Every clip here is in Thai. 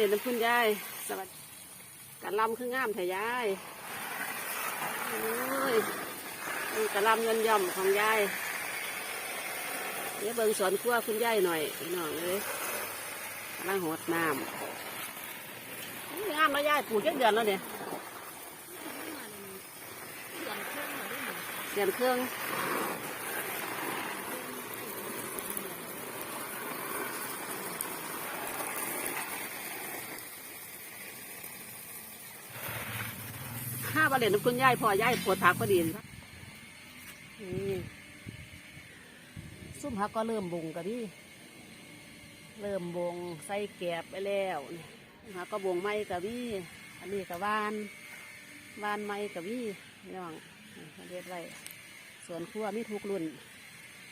เรียนน้ำคุณยายสวัสดีกะลำคืองามแท้ยายโอ้ยกะลำเงินย่อมของยายเดี๋ยวเบิ่งสวนครัวคุณยายหน่อยพี่น้องเลยกำลังหดน้ำงามแล้วยายปลูกแค่เดือนแล้วเนี่ยเดือนเครื่อง ห้าบาเรียนน้ำคุณยายพอยายปวดผักพอดีนี่ซุ่มผักก็เริ่มบงกับนดิเริ่มบงใส่แกบไปแล้วนี่ผักก็บงไม้กับวี่อันนี้กับวานวานไม้กับวี่พี่น้องนี่เรียกไว้สวนครัวมีทุกรุ่น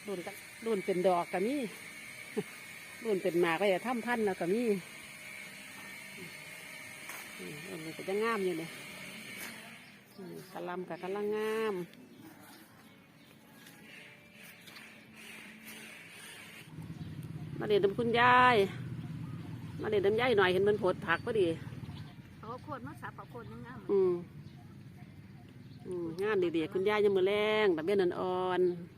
รุ่นรุ่นเป็นดอกกับมี่รุ่นเป็นหมากก็จะทำพันแล้วกับมีนี่รุ่นก็จะงามอยู่เลย อืมกะหลำกับกะลังงามมาเด็ดน้ำคุณยาย มาเด็ดน้ำยายหน่อยเห็นมันผดผักพอดีเอาโคตรมาสับเอาโคตรยังงามอืมอืมงานดีๆคุณยายยังมือแรงแบบเบี้ยนันอ่อนแ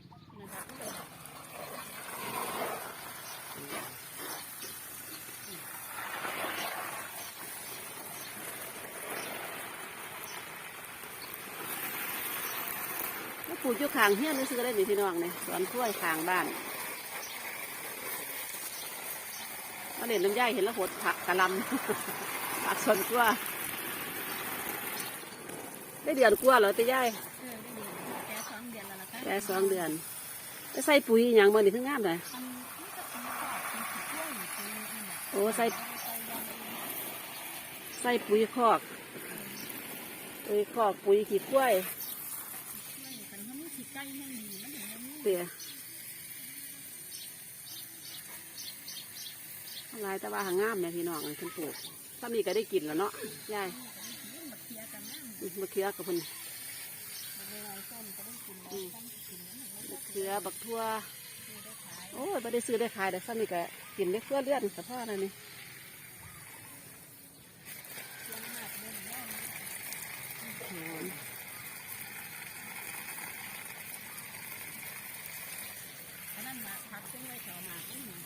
ปลูกอยู่ข้างเฮี้ยนนี่ซื้อได้ดีพี่น้องเนี่ยสวนกล้วยข้างบ้านมาเด็ดน้ำยายเห็นแล้วหดผักกะหลำผักสวนกล้วยได้เดือนกว่าเหรอตียายเออได้เดือนแค่สองเดือนแล้วล่ะค่ะแค่สองเดือนจะใส่ปุ๋ยอหย่างบ่นี่ถึงงามเลยมันมันก็เป็นข้าวเป็นขี้เกียจอยู่เป็นอันน่ะโอ้ใส่เอาไปใส่ยางเลยใส่ปุ๋ยคอก ปุ๋ยคอกปุ๋ยขี้กล้วยไม่กัน เขาไม่ขี้ไก่ไม่มีมันอย่างนี้เสียอะไรแต่ว่าหางงามเนี่ยพี่น้องเลยคุณปลูกถ้ามีก็ได้กินแล้วเนาะยายมันเคียกันนะอืมมะเขือกับคนเวลาส้มก็ได้กินแล้วส้มกินแล้วมันมะเขือบักทั่ว โอ้ยไม่ได้ซื้อได้ขายแต่ถ้ามีก็กินได้เพื่อเลื่อนสะพ่ออะไรนี่ เลี้ยงมากเลี้ยงน้อย หอม อั นนั้นมาพักเส้นไว้แถวมาที่หนึ่ง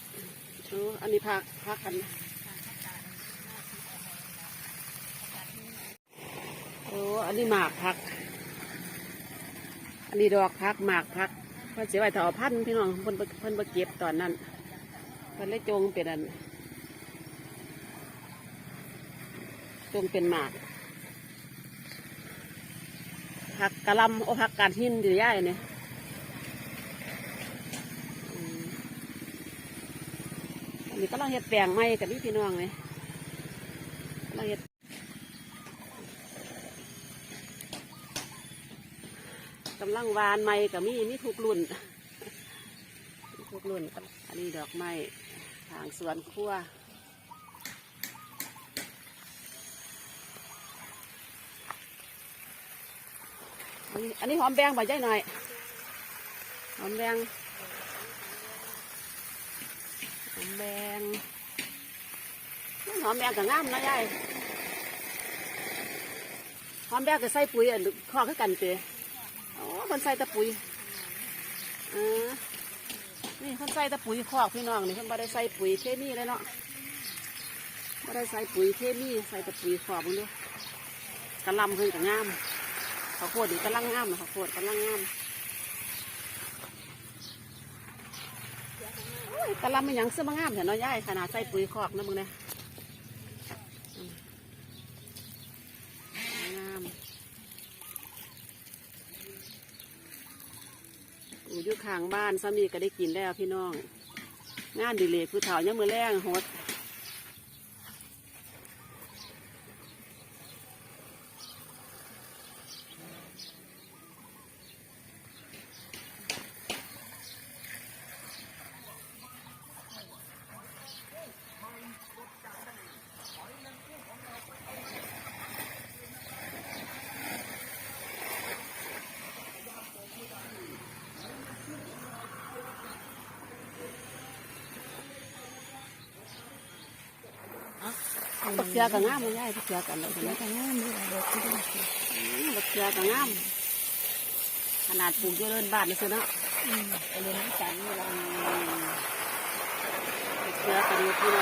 โอ้อันนี้ผักผักกันโอ้อันนี้หมากผัก อันนี้ดอกผักหมากผักเพิ่นเสียไว้ถอพันธุ์พี่น้องเพิ่นเพิ่นเก็บตอนนั้นเพิ่นเลยจงเป็นอันจงเป็นหมากผักกะลำโอ้ผักกาดหินดีย่ายเนี่ยอืม อันนี้ก็ลังเฮ็ดแปลงไม้กับนี่พี่น้องเลยกำลังเฮ็ดกำลังวานไม้กับมีมีทุกรุ่นทุกรุ่นอันนี้ดอกไม้ทางสวนครัวอันนี้หอมแบงใบใหญ่หน่อย หอมแบงหอ มแบงหอมแบงกับงามนะยายหอมแบงก็ใส่ปุ๋ยอันข้อคือกันเตะโอ้คนใส่แตะปุ๋ยออนี่คนใส่แตะปุ๋ยคอกพี่น้องนี่คนบ่ได้ใส่ปุ๋ยเคมีเลยเนาะบ่ได้ใส่ปุ๋ยเคมีใส่แตะปุ๋ยคอกมึงดูกระลำเพิ่นก็งามข้าวโพดนี่กำลังงามนะข้าวโพดกำลังงาม โอ้ยกระลำมันยังเสื้อมางามเห็นเนาะยายขนาดใส่ปุ๋ยคอกนะมึงเนี่ยงามอยู่อยู่ข้างบ้านสามีก็ได้กินแล้วพี่น้อง งานดีเลยผู้เฒ่ายังมือแรงหด บักเขือกับงามมันใหญ่บักเขือกันเลยเขียวกันงามเลยดอกที่ต้องเขียวบักเขือกับงามขนาดปลูกอยู่เลินบ้านนี่คือเนาะอืมไปเรียนน้ำกันนี่เราบักเขือกันอยู่ที่ไหน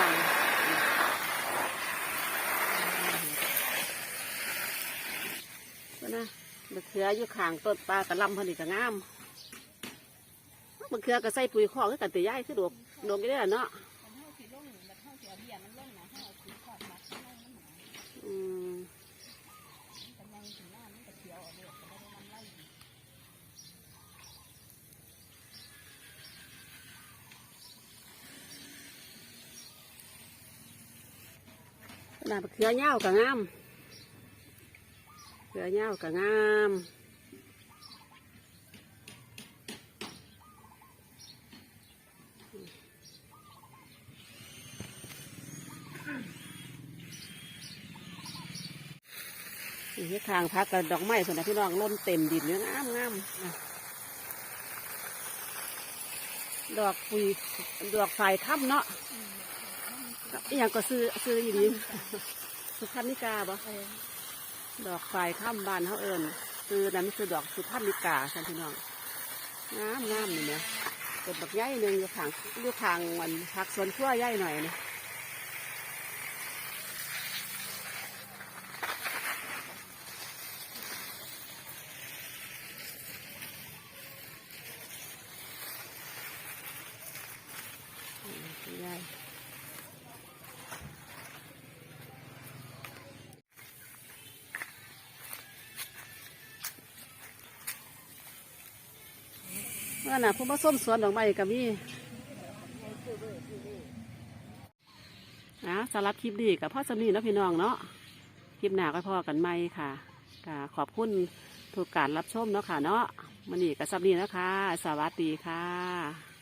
ก็นะบักเขืออยู่ข้างต้นปลากระลำเพอดีกับงามบักเขือก็ใส่ปุ๋ยคอกคือกันตีย่ายคือดอกดอกก็ได้เนาะ อืม มันก็ยังถึงหน้ามันก็เขียวเอาเด้อก็บ่ได้นำไล่อีก ขนาดบักเขือเน่าวกับงามเขือเน่าวกับงาม นี่ทางพักกับดอกไม้ส่วนนะพี่น้องล้นเต็มดินเนื้องามงามอะดอกปุยดอกสายถ้ำเนาะอย่างก็ซื้อซื้ออีดีสุพรรณิกาบ่ดอกฝ่ายข้ามบานเขาเอิญซื้อนั้นคือดอกสุพรรณิกาท่านพี่น้องงามงามนี่เนี่ยเกิดบักใหญ่หนึ่งอยู่ทางอยู่ทางมันผักสวนครัวใหญ่หน่อยนี่อืมใหญ่ เมื่อน่ะผู้มาส้มสวนดอกไม้กับมีนะสำหรับคลิปดีกับพ่อสมีนะพี่น้องเนาะคลิปหนาก็พอกันไหมค่ะก็ขอบคุณทุกการรับชมเนาะค่ะเนาะมันนี่กับสำนีนะคะ สวัสดีค่ะ